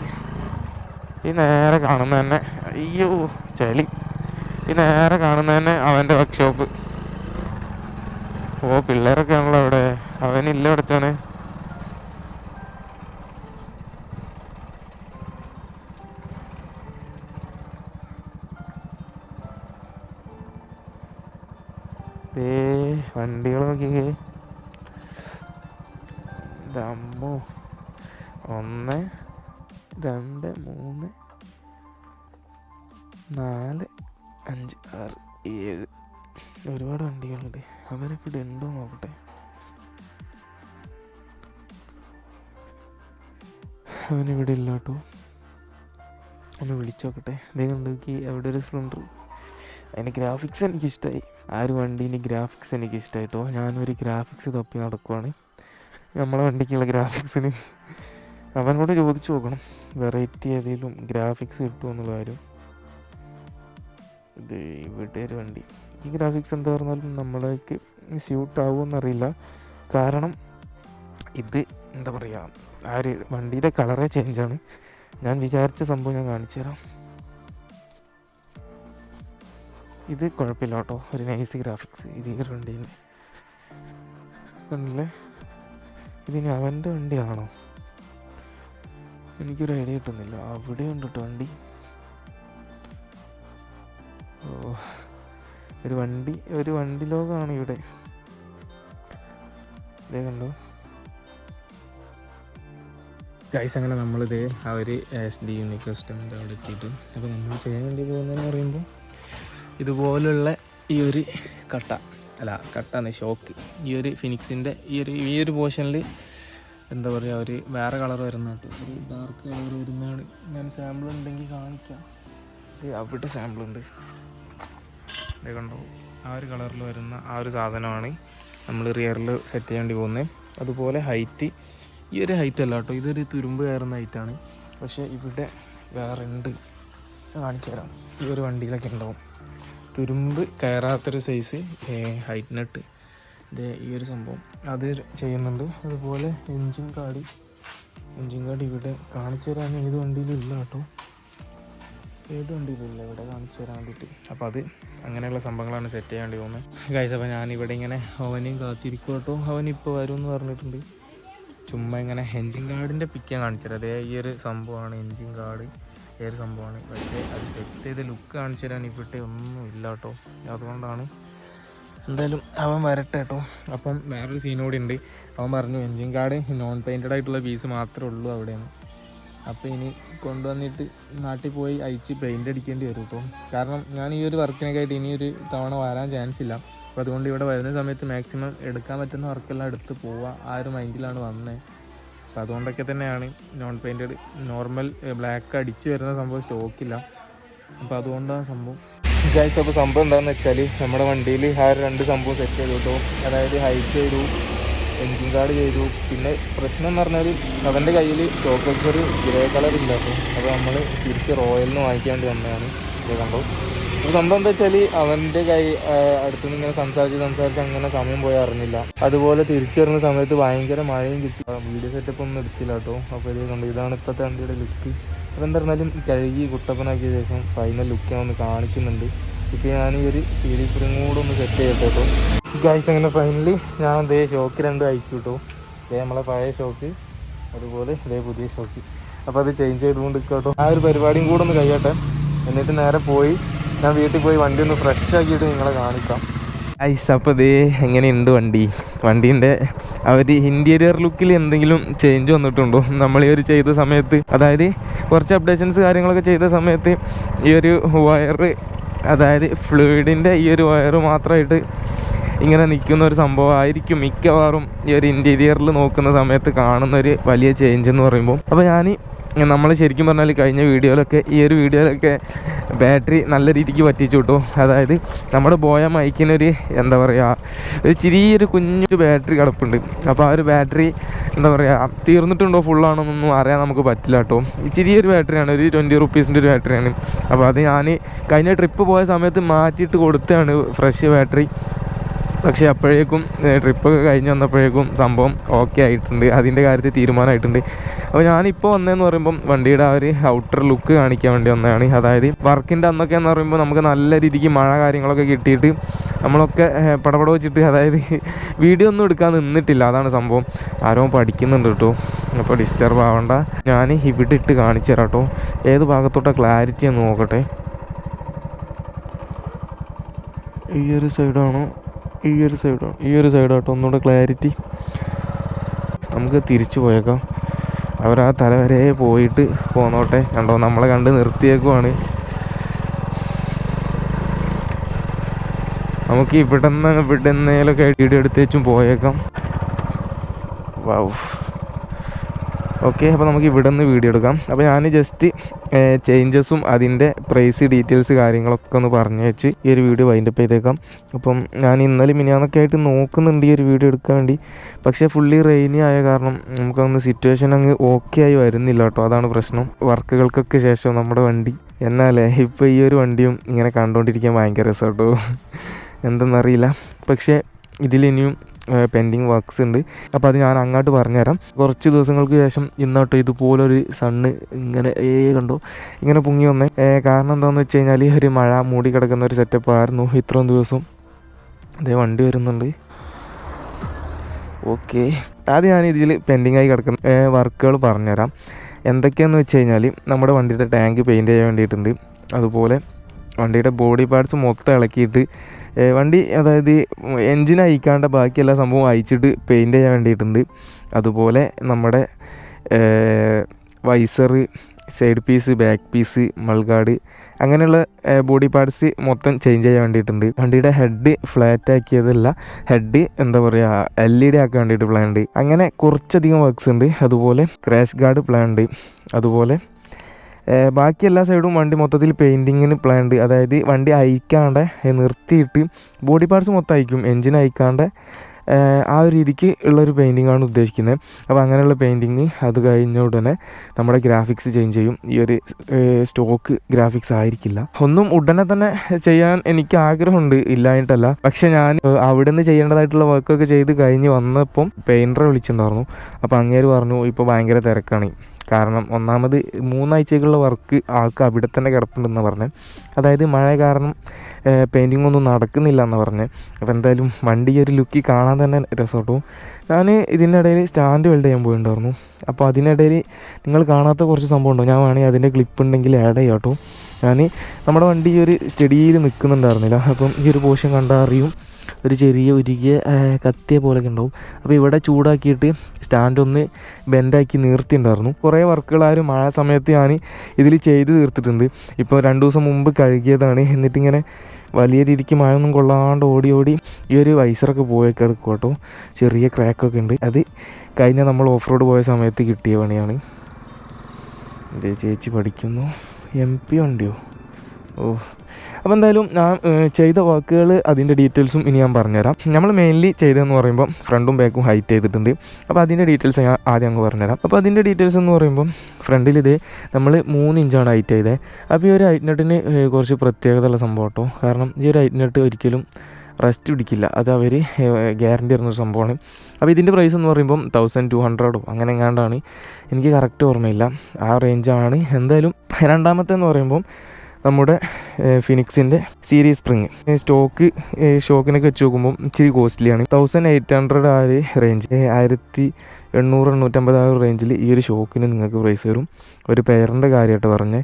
ഈ നേരെ കാണുന്ന തന്നെ അയ്യോ ചളി. ഈ നേരെ കാണുന്ന തന്നെ അവന്റെ വർക്ക്ഷോപ്പ് ഓ പിള്ളേരൊക്കെ ആണല്ലോ അവിടെ. അവനില്ല പഠിച്ചോനെ അമ്മോ ഒന്ന് രണ്ട് മൂന്ന് നാല് അഞ്ച് ആറ് ഏഴ്. ഒരുപാട് വണ്ടികളുണ്ട്. ഇവിടെ ഉണ്ടോ നോക്കട്ടെ. അവനിവിടെ ഇല്ല കേട്ടോ. ഒന്ന് വിളിച്ചോക്കട്ടെ ഇതേ കണ്ടോക്കി അവിടെ ഒരു സ്പ്ലെൻഡർ അതിന്റെ ഗ്രാഫിക്സ് എനിക്കിഷ്ടമായി ആ ഒരു വണ്ടീന്റെ ഗ്രാഫിക്സ് എനിക്ക് ഇഷ്ടമായിട്ടോ ഞാനൊരു ഗ്രാഫിക്സ് തപ്പി നടക്കുവാണ്. നമ്മളെ വണ്ടിക്കുള്ള ഗ്രാഫിക്സിന് അവനോട് ചോദിച്ചു നോക്കണം. വെറൈറ്റി ഏതെങ്കിലും ഗ്രാഫിക്സ് കിട്ടുമോ എന്നുള്ള കാര്യം. ഇത് ഇവിടെ ഒരു വണ്ടി. ഈ ഗ്രാഫിക്സ് എന്താ പറഞ്ഞാലും നമ്മളേക്ക് സ്യൂട്ട് ആവുമെന്നറിയില്ല കാരണം ഇത് എന്താ പറയുക ആ ഒരു വണ്ടിയുടെ കളറേ ചേഞ്ചാണ് ഞാൻ വിചാരിച്ച സംഭവം ഞാൻ കാണിച്ചു തരാം. ഇത് കുഴപ്പമില്ല കേട്ടോ. ഒരു നൈസ് ഗ്രാഫിക്സ് ഇത് ഈ വണ്ടീന്റെ കണ്ടില്ലേ? ഇതിന് അവന്റെ വണ്ടിയാണോ? എനിക്കൊരു ഐഡിയ കിട്ടുന്നില്ല. അവിടെ ഉണ്ട് വണ്ടി? ഓ ഒരു വണ്ടി ഒരു വണ്ടി ലോകമാണ് ഇവിടെ. ഇതേ കണ്ടോ? ഗൈസ് അങ്ങനെ നമ്മളിത് ആ ഒരു എസ് ഡി യൂണിക് സിസ്റ്റമിന്റെ അവിടെ എത്തിയിട്ട്. അപ്പോൾ നമ്മൾ ചെയ്യാൻ വേണ്ടി പോകുന്നതെന്ന് പറയുമ്പോൾ ഇതുപോലുള്ള ഈ ഒരു കട്ട. അല്ല കട്ടാണ് ഷോക്ക് ഈ ഒരു ഫിനിക്സിന്റെ ഈ ഒരു ഈ ഒരു പോർഷനിൽ എന്താ പറയുക ഒരു വേറെ കളർ വരുന്ന കേട്ടോ. ഒരു ഡാർക്ക് കളർ വരുന്നതാണ്. ഞാൻ സാമ്പിൾ ഉണ്ടെങ്കിൽ കാണിക്കാം. അവിടെ സാമ്പിൾ ഉണ്ട്. കണ്ടോ? ആ ഒരു കളറിൽ വരുന്ന ആ ഒരു സാധനമാണ് നമ്മൾ റിയറിൽ സെറ്റ് ചെയ്യേണ്ടി പോകുന്നത്. അതുപോലെ ഹൈറ്റ് ഈ ഒരു ഹൈറ്റ് അല്ല കേട്ടോ ഇതൊരു തുരുമ്പ് കയറുന്ന ഹൈറ്റാണ് പക്ഷേ ഇവിടെ വേറെ ഉണ്ട്. കാണിച്ചു തരാം ഈ ഒരു വണ്ടിയിലൊക്കെ ഉണ്ടാവും. തുരുമ്പ് കയറാത്തൊരു സൈസ് ഹൈറ്റ് നട്ട് ഇത് ഈ ഒരു സംഭവം. അത് ചെയ്യുന്നുണ്ട്. അതുപോലെ എൻജിൻ കാർഡ് എൻജിൻ കാർഡ് ഇവിടെ കാണിച്ചു തരാൻ ഏത് വണ്ടിയിലും ഇല്ല കേട്ടോ. ഏത് വണ്ടിയിലും ഇല്ല ഇവിടെ കാണിച്ചു തരാൻ വേണ്ടിയിട്ട്. അപ്പോൾ അത് അങ്ങനെയുള്ള സംഭവങ്ങളാണ് സെറ്റ് ചെയ്യാൻ വേണ്ടി പോകുന്നത് ഗൈസ് അപ്പോൾ ഞാനിവിടെ ഇങ്ങനെ അവനെയും കാത്തിരിക്കും കേട്ടോ. അവൻ ഇപ്പോൾ വരും എന്ന് പറഞ്ഞിട്ടുണ്ട്. ചുമ്മാ ഇങ്ങനെ എൻജിൻ കാർഡിന്റെ പിക്ക് കാണിച്ചു തരാം. അതേ ഈ ഒരു സംഭവമാണ് എൻജിൻ കാർഡ് ഒരു സംഭവമാണ്. പക്ഷേ അത് സെറ്റ് ചെയ്ത് ലുക്ക് കാണിച്ചു തരാൻ ഇവിടെ ഒന്നും ഇല്ല കേട്ടോ. അതുകൊണ്ടാണ് എന്തായാലും അവൻ വരട്ടെ കേട്ടോ. അപ്പം വേറൊരു സീനോടി ഉണ്ട്. അവൻ പറഞ്ഞു എൻജിൻ കാർഡ് നോൺ പെയിന്റഡ് ആയിട്ടുള്ള പീസ് മാത്രമേ ഉള്ളൂ അവിടെയാണ് അപ്പോൾ ഇനി കൊണ്ടുവന്നിട്ട് നാട്ടിൽ പോയി അയച്ച് പെയിന്റ് അടിക്കേണ്ടി വരും കേട്ടോ. കാരണം ഞാൻ ഈ ഒരു വർക്കിനൊക്കെ ആയിട്ട് ഇനി ഒരു തവണ വരാൻ ചാൻസ് ഇല്ല. അപ്പോൾ അതുകൊണ്ട് ഇവിടെ വരുന്ന സമയത്ത് മാക്സിമം എടുക്കാൻ പറ്റുന്ന വർക്കെല്ലാം എടുത്ത് പോവുക ആ ഒരു മൈൻഡിലാണ് വന്നത് അപ്പോൾ അതുകൊണ്ടൊക്കെ തന്നെയാണ് നോൺ പെയിന്റഡ് നോർമൽ ബ്ലാക്ക് അടിച്ച് വരുന്ന സംഭവം സ്റ്റോക്കില്ല അപ്പോൾ അതുകൊണ്ടാണ് സംഭവം. ഗൈസ് അപ്പോൾ സംഭവം എന്താണെന്ന് വെച്ചാൽ നമ്മുടെ വണ്ടിയിൽ ആ രണ്ട് സംഭവം സെറ്റ് ചെയ്തു കേട്ടോ. അതായത് ഹൈറ്റ് ചെയ്തു എൻജിൻ കാർഡ് ചെയ്തു. പിന്നെ പ്രശ്നം എന്ന് പറഞ്ഞാൽ അവന്റെ കയ്യിൽ ഷോക്ക് ഷോക്കൾച്ചർ ഗ്രേ കളർ ഇല്ല അപ്പോൾ നമ്മൾ തിരിച്ച് റോയലിന് വാങ്ങിക്കാൻ വേണ്ടി വന്നതാണ്. ഇത് കണ്ടോ? സംഭവം എന്താ വെച്ചാൽ അവന്റെ കൈ അടുത്തുനിന്ന് ഇങ്ങനെ സംസാരിച്ച് സംസാരിച്ച് അങ്ങനെ സമയം പോയി അറിഞ്ഞില്ല. അതുപോലെ തിരിച്ചു വരുന്ന സമയത്ത് ഭയങ്കര മഴയും കിട്ടി. വീഡിയോ സെറ്റപ്പ് ഒന്നും എടുത്തില്ല കേട്ടോ. അപ്പോൾ ഇത് കണ്ടു. ഇതാണ് ഇപ്പോഴത്തെ വണ്ടിയുടെ ലുക്ക് അപ്പോൾ എന്തായിരുന്നാലും കഴുകി കുട്ടപ്പനാക്കിയ ശേഷം ഫൈനൽ ലുക്ക് ഞാൻ ഒന്ന് കാണിക്കുന്നുണ്ട്. ഇപ്പൊ ഞാൻ ഈ ഒരു സി ഫ്രീം കൂടെ ഒന്ന് സെറ്റ് ചെയ്തിട്ടോ ഗൈസ് അങ്ങനെ ഫൈനലി ഞാൻ ഇതേ ഷോക്ക് രണ്ടും അയച്ചു കേട്ടോ. ഇതേ നമ്മളെ പഴയ ഷോക്ക് അതുപോലെ ഇതേ പുതിയ ഷോക്ക് അപ്പോൾ അത് ചേഞ്ച് ചെയ്തുകൊണ്ട് കേട്ടോ. ആ ഒരു പരിപാടിയും കൂടെ ഒന്ന് കഴിയട്ടെ. എന്നിട്ട് നേരെ പോയി ഞാൻ വീട്ടിൽ പോയി വണ്ടി ഒന്ന് ഫ്രഷ് ആക്കിയിട്ട് നിങ്ങളെ കാണിക്കാം. ഐസ് അപ്പോൾ ദേ എങ്ങനെയുണ്ട് വണ്ടി? വണ്ടീന്റെ അവർ ഇന്റീരിയർ ലുക്കിൽ എന്തെങ്കിലും ചേഞ്ച് വന്നിട്ടുണ്ടോ? നമ്മൾ ഈ ഒരു ചെയ്ത സമയത്ത് അതായത് കുറച്ച് അപ്ഡേഷൻസ് കാര്യങ്ങളൊക്കെ ചെയ്ത സമയത്ത് ഈ ഒരു വയറ് അതായത് ഫ്ലൂയിഡിന്റെ ഈ ഒരു വയറ് മാത്രമായിട്ട് ഇങ്ങനെ നിൽക്കുന്ന ഒരു സംഭവമായിരിക്കും മിക്കവാറും ഈ ഒരു ഇന്റീരിയറിൽ നോക്കുന്ന സമയത്ത് കാണുന്ന ഒരു വലിയ ചേഞ്ച് എന്ന് പറയുമ്പോൾ. അപ്പോൾ ഞാൻ നമ്മൾ ശരിക്കും പറഞ്ഞാൽ കഴിഞ്ഞ വീഡിയോയിലൊക്കെ ഈ ഒരു വീഡിയോയിലൊക്കെ ബാറ്ററി നല്ല രീതിക്ക് പറ്റിച്ചു കിട്ടും അതായത് നമ്മുടെ ബോയ മൈക്കിനൊരു എന്താ പറയുക ഒരു ചെറിയൊരു കുഞ്ഞൊരു ബാറ്ററി കിടപ്പുണ്ട്. അപ്പോൾ ആ ഒരു ബാറ്ററി എന്താ പറയുക തീർന്നിട്ടുണ്ടോ ഫുള്ളാണെന്നൊന്നും അറിയാൻ നമുക്ക് പറ്റില്ല കേട്ടോ ചെറിയൊരു ബാറ്ററിയാണ് ഒരു ട്വന്റി റുപ്പീസിന്റെ ഒരു ബാറ്ററിയാണ്. അപ്പോൾ അത് ഞാൻ കഴിഞ്ഞ ട്രിപ്പ് പോയ സമയത്ത് മാറ്റിയിട്ട് കൊടുത്തതാണ് ഫ്രഷ് ബാറ്ററി. പക്ഷേ അപ്പോഴേക്കും ട്രിപ്പൊക്കെ കഴിഞ്ഞ് വന്നപ്പോഴേക്കും സംഭവം ഓക്കെ ആയിട്ടുണ്ട്. അതിന്റെ കാര്യത്തിൽ തീരുമാനമായിട്ടുണ്ട്. അപ്പോൾ ഞാനിപ്പോൾ വന്നതെന്ന് പറയുമ്പം വണ്ടിയുടെ ആ ഒരു ഔട്ടർ ലുക്ക് കാണിക്കാൻ വേണ്ടി വന്നതാണ്. അതായത് വർക്കിന്റെ അന്നൊക്കെ എന്ന് പറയുമ്പോൾ നമുക്ക് നല്ല രീതിക്ക് മഴ കാര്യങ്ങളൊക്കെ കിട്ടിയിട്ട് നമ്മളൊക്കെ പടപട വെച്ചിട്ട് അതായത് വീഡിയോ ഒന്നും എടുക്കാൻ നിന്നിട്ടില്ല. അതാണ് സംഭവം. ആരോ പഠിക്കുന്നുണ്ട് കേട്ടോ. അപ്പോൾ ഡിസ്റ്റർബ് ആവണ്ട. ഞാൻ ഇവിടെ ഇട്ട് കാണിച്ചു തരാം കേട്ടോ. ഏത് ഭാഗത്തോട്ടാണ് ക്ലാരിറ്റി എന്ന് നോക്കട്ടെ. ഈ ഒരു സൈഡാണോ ഈ ഒരു സൈഡാണ് ഈ ഒരു സൈഡാട്ടോ ഒന്നുകൂടെ ക്ലാരിറ്റി നമുക്ക് തിരിച്ചു പോയേക്കാം. അവർ ആ തല വരെ പോയിട്ട് പോന്നോട്ടെ. കണ്ടോ നമ്മളെ കണ്ട് നിർത്തിയേക്കുവാണ്. നമുക്ക് ഇവിടെ നിന്ന് ഇവിടെ നിന്നേലൊക്കെ വീഡിയോ എടുത്തേച്ചും പോയേക്കാം. വൗ. ഓക്കെ അപ്പോൾ നമുക്ക് ഇവിടെ നിന്ന് വീഡിയോ എടുക്കാം. അപ്പോൾ ഞാൻ ജസ്റ്റ് ചേഞ്ചസും അതിന്റെ പ്രൈസ് ഡീറ്റെയിൽസ് കാര്യങ്ങളൊക്കെ ഒന്ന് പറഞ്ഞു വെച്ച് ഈ ഒരു വീഡിയോ വൈൻഡപ്പ് ചെയ്തേക്കാം. അപ്പം ഞാൻ ഇന്നലെ മിനിയാന്നൊക്കെ ആയിട്ട് നോക്കുന്നുണ്ട് ഈ ഒരു വീഡിയോ എടുക്കാൻ വേണ്ടി. പക്ഷേ ഫുള്ളി റെയിനി ആയ കാരണം നമുക്കൊന്ന് സിറ്റുവേഷൻ അങ്ങ് ഓക്കെ ആയി വരുന്നില്ല കേട്ടോ. അതാണ് പ്രശ്നം. വർക്കുകൾക്കൊക്കെ ശേഷം നമ്മുടെ വണ്ടി. എന്നാലേ ഇപ്പോൾ ഈ ഒരു വണ്ടിയും ഇങ്ങനെ കണ്ടുകൊണ്ടിരിക്കാൻ ഭയങ്കര രസം കേട്ടോ. എന്തെന്നറിയില്ല. പക്ഷേ ഇതിലിനിയും പെൻഡിങ് വർക്ക്സ് ഉണ്ട്. അപ്പോൾ അത് ഞാൻ അങ്ങോട്ട് പറഞ്ഞുതരാം. കുറച്ച് ദിവസങ്ങൾക്ക് ശേഷം ഇന്നോട്ട് ഇതുപോലൊരു സണ്ണ് ഇങ്ങനെ ഏ കണ്ടോ? ഇങ്ങനെ പൊങ്ങി വന്നേ. കാരണം എന്താണെന്ന് വെച്ച് കഴിഞ്ഞാൽ ഒരു മഴ മൂടി കിടക്കുന്ന ഒരു സെറ്റപ്പ് ആയിരുന്നു ഇത്രയും ദിവസം. അതേ വണ്ടി വരുന്നുണ്ട്. ഓക്കെ. അത് ഞാൻ ഇതിൽ പെൻഡിങ് ആയി കിടക്കുന്ന വർക്കുകൾ പറഞ്ഞുതരാം. എന്തൊക്കെയാണെന്ന് വെച്ച് കഴിഞ്ഞാൽ നമ്മുടെ വണ്ടിയുടെ ടാങ്ക് പെയിന്റ് ചെയ്യാൻ വേണ്ടിയിട്ടുണ്ട്. അതുപോലെ വണ്ടിയുടെ ബോഡി പാർട്സ് മൊത്തം ഇളക്കിയിട്ട് വണ്ടി അതായത് എൻജിൻ അയക്കാണ്ട് ബാക്കി സംഭവം അയച്ചിട്ട് പെയിന്റ് ചെയ്യാൻ വേണ്ടിയിട്ടുണ്ട്. അതുപോലെ നമ്മുടെ visor side piece back piece mudguard അങ്ങനെയുള്ള ബോഡി പാർട്സ് മൊത്തം ചേഞ്ച് ചെയ്യാൻ വേണ്ടിയിട്ടുണ്ട്. വണ്ടിയുടെ ഹെഡ് ഫ്ലാറ്റ് ആക്കിയതല്ല ഹെഡ് എന്താ പറയുക എൽ ഇ ഡി ആക്കാൻ വേണ്ടിയിട്ട് പ്ലാൻ ഉണ്ട് അങ്ങനെ കുറച്ചധികം വർക്ക്സ് ഉണ്ട്. അതുപോലെ ക്രാഷ് ഗാർഡ് പ്ലാൻ ഉണ്ട് അതുപോലെ ബാക്കി എല്ലാ സൈഡും വണ്ടി മൊത്തത്തിൽ പെയിന്റിങ്ങിന് പ്ലാൻഡ് അതായത് വണ്ടി അയക്കാണ്ട് നിർത്തിയിട്ട് ബോഡി പാർട്സ് മൊത്തം അയക്കും എൻജിൻ അയക്കാണ്ട് ആ ഒരു രീതിക്ക് ഉള്ളൊരു പെയിന്റിംഗ് ആണ് ഉദ്ദേശിക്കുന്നത്. അപ്പോൾ അങ്ങനെയുള്ള പെയിന്റിങ് അത് കഴിഞ്ഞ ഉടനെ നമ്മുടെ ഗ്രാഫിക്സ് ചേഞ്ച് ചെയ്യും. ഈ ഒരു സ്റ്റോക്ക് ഗ്രാഫിക്സ് ആയിരിക്കില്ല. ഒന്നും ഉടനെ തന്നെ ചെയ്യാൻ എനിക്ക് ആഗ്രഹമുണ്ട്. ഇല്ലായിട്ടല്ല പക്ഷെ ഞാൻ അവിടെ നിന്ന് ചെയ്യേണ്ടതായിട്ടുള്ള വർക്കൊക്കെ ചെയ്ത് കഴിഞ്ഞ് വന്നപ്പം പെയിന്ററെ വിളിച്ചിട്ടുണ്ടായിരുന്നു. അപ്പോൾ അങ്ങേര് പറഞ്ഞു ഇപ്പോൾ ഭയങ്കര തിരക്കാണ്. കാരണം ഒന്നാമത് മൂന്നാഴ്ചക്കുള്ള വർക്ക് ആൾക്ക് അവിടെ തന്നെ കിടപ്പുണ്ടെന്ന് പറഞ്ഞ്. അതായത് മഴ കാരണം പെയിന്റിംഗ് ഒന്നും നടക്കുന്നില്ല എന്ന് പറഞ്ഞ്. അപ്പോൾ എന്തായാലും വണ്ടി ഒരു ലുക്കി കാണാൻ തന്നെ രസമുട്ടു ഞാൻ ഇതിന്റെ ഇടയിൽ സ്റ്റാൻഡ് വെൽഡ് ചെയ്യാൻ പോയിട്ടുണ്ടായിരുന്നു അപ്പോൾ അതിനിടയിൽ നിങ്ങൾ കാണാത്ത കുറച്ച് സംഭവം ഉണ്ടോ? ഞാൻ വേണമെങ്കിൽ അതിന്റെ ക്ലിപ്പ് ഉണ്ടെങ്കിൽ ആഡ് ചെയ്യാം കേട്ടോ. ഞാൻ നമ്മുടെ വണ്ടി ഈ ഒരു സ്റ്റഡിയിൽ നിൽക്കുന്നുണ്ടായിരുന്നില്ല അപ്പം ഈ ഒരു പോഷൻ കണ്ടാൽ അറിയും. ഒരു ചെറിയ ഉരുകിയ കത്തിയ പോലെയൊക്കെ ഉണ്ടാവും. അപ്പോൾ ഇവിടെ ചൂടാക്കിയിട്ട് സ്റ്റാൻഡ് ഒന്ന് ബെൻഡാക്കി നിർത്തിയിട്ടുണ്ടായിരുന്നു. കുറേ വർക്കുകൾ ആ ഒരു മഴ സമയത്ത് ഞാൻ ഇതിൽ ചെയ്ത് തീർത്തിട്ടുണ്ട്. ഇപ്പോൾ രണ്ട് ദിവസം മുമ്പ് കഴുകിയതാണ്. എന്നിട്ടിങ്ങനെ വലിയ രീതിക്ക് മഴ ഒന്നും കൊള്ളാണ്ട് ഓടി ഓടി ഈ ഒരു വൈസറൊക്കെ പോയൊക്കെ എടുക്കും കേട്ടോ. ചെറിയ ക്രാക്കൊക്കെ ഉണ്ട്. അത് കഴിഞ്ഞ നമ്മൾ ഓഫ് റോഡ് പോയ സമയത്ത് കിട്ടിയ പണിയാണ്. ഇതേ ചേച്ചി പഠിക്കുന്നു. എം പി ഉണ്ടോ? ഓ അപ്പോൾ എന്തായാലും ഞാൻ ചെയ്ത വർക്കുകൾ അതിന്റെ ഡീറ്റെയിൽസും ഇനി ഞാൻ പറഞ്ഞുതരാം. നമ്മൾ മെയിൻലി ചെയ്തതെന്ന് പറയുമ്പോൾ ഫ്രണ്ടും ബാക്കും ഹൈറ്റ് ചെയ്തിട്ടുണ്ട്. അപ്പോൾ അതിന്റെ ഡീറ്റെയിൽസ് ഞാൻ ആദ്യം അങ്ങ് പറഞ്ഞുതരാം. അപ്പോൾ അതിന്റെ ഡീറ്റെയിൽസ് എന്ന് പറയുമ്പോൾ ഫ്രണ്ടിൽ ഇതേ നമ്മൾ മൂന്ന് ഇഞ്ചാണ് ഹൈറ്റ് ചെയ്തത് അപ്പോൾ ഈ ഒരു ഹൈറ്റ് നെട്ടിന് കുറച്ച് പ്രത്യേകതയുള്ള സംഭവം കേട്ടോ കാരണം ഈ ഒരു ഹൈറ്റ് നെട്ട് ഒരിക്കലും റെസ്റ്റ് പിടിക്കില്ല. അത് അവർ ഗ്യാരണ്ടി തരുന്നൊരു സംഭവമാണ്. അപ്പോൾ ഇതിന്റെ പ്രൈസ് എന്ന് പറയുമ്പം തൗസൻഡ് ടു ഹൺഡ്രഡോ അങ്ങനെ എങ്ങാണ്ടാണ്. എനിക്ക് കറക്റ്റ് ഓർമ്മയില്ല. ആ റേഞ്ചാണ് എന്തായാലും രണ്ടാമത്തെ എന്ന് പറയുമ്പം നമ്മുടെ ഫിനിക്സിന്റെ സീരീസ് സ്പ്രിങ്. സ്റ്റോക്ക് ഷോക്കിനൊക്കെ വെച്ച് നോക്കുമ്പോൾ ഇച്ചിരി കോസ്റ്റ്ലിയാണ്. തൗസൻഡ് എയ്റ്റ് ഹൺഡ്രഡ് ആ ഒരു റേഞ്ച് ആയിരത്തി എണ്ണൂറ് എണ്ണൂറ്റമ്പത് ആ ഒരു റേഞ്ചിൽ ഈ ഒരു ഷോക്കിന് നിങ്ങൾക്ക് പ്രൈസ് വരും. ഒരു പെയറിന്റെ കാര്യമായിട്ട് പറഞ്ഞ്.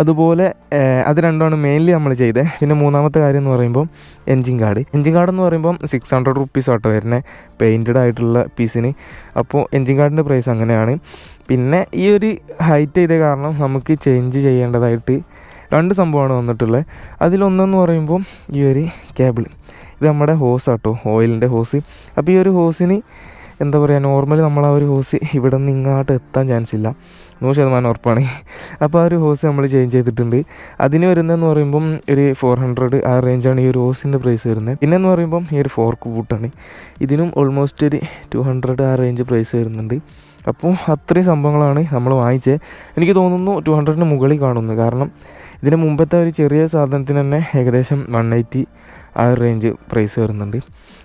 അതുപോലെ അത് രണ്ടാണ് മെയിൻലി നമ്മൾ ചെയ്തത് പിന്നെ മൂന്നാമത്തെ കാര്യം എന്ന് പറയുമ്പോൾ എൻജിൻ കാർഡ് എൻജിൻ കാർഡ് എന്ന് പറയുമ്പോൾ സിക്സ് ഹൺഡ്രഡ് റുപ്പീസ് ആട്ടോ വരുന്നത് പെയിന്റഡ് ആയിട്ടുള്ള പീസിന് അപ്പോൾ എൻജിൻ കാർഡിന്റെ പ്രൈസ് അങ്ങനെയാണ്. പിന്നെ ഈ ഒരു ഹൈറ്റ് ചെയ്ത കാരണം നമുക്ക് ചേഞ്ച് ചെയ്യേണ്ടതായിട്ട് രണ്ട് സംഭവമാണ് വന്നിട്ടുള്ളത് അതിലൊന്നെന്ന് പറയുമ്പോൾ ഈ ഒരു കേബിൾ ഇത് നമ്മുടെ ഹോസ് ആട്ടോ ഓയിലിന്റെ ഹോസ് അപ്പോൾ ഈ ഒരു ഹോസിന് എന്താ പറയുക നോർമലി നമ്മൾ ആ ഒരു ഹോസ് ഇവിടെ നിന്ന് ഇങ്ങോട്ട് എത്താൻ ചാൻസ് ഇല്ല. നൂറ് ശതമാനം ഉറപ്പാണ്. അപ്പോൾ ആ ഒരു ഹോസ് നമ്മൾ ചേഞ്ച് ചെയ്തിട്ടുണ്ട്. അതിന് വരുന്നതെന്ന് പറയുമ്പം ഒരു ഫോർ ഹൺഡ്രഡ് ആ റേഞ്ചാണ് ഈ ഒരു ഹോസിന്റെ പ്രൈസ് വരുന്നത് പിന്നെ എന്ന് പറയുമ്പം ഈ ഒരു ഫോർക്ക് ബൂട്ടാണ് ഇതിനും ഓൾമോസ്റ്റ് ഒരു ടു ഹൺഡ്രഡ് ആ റേഞ്ച് പ്രൈസ് വരുന്നുണ്ട്. അപ്പോൾ അത്രയും സംഭവങ്ങളാണ് നമ്മൾ വാങ്ങിച്ചത് എനിക്ക് തോന്നുന്നു ടു ഹൺഡ്രഡിന് മുകളിൽ കാണുന്നു. കാരണം ഇതിന് മുമ്പത്തെ ഒരു ചെറിയ സാധനത്തിന് തന്നെ ഏകദേശം വൺ എയ്റ്റി ആ ഒരു റേഞ്ച് പ്രൈസ് വരുന്നുണ്ട്.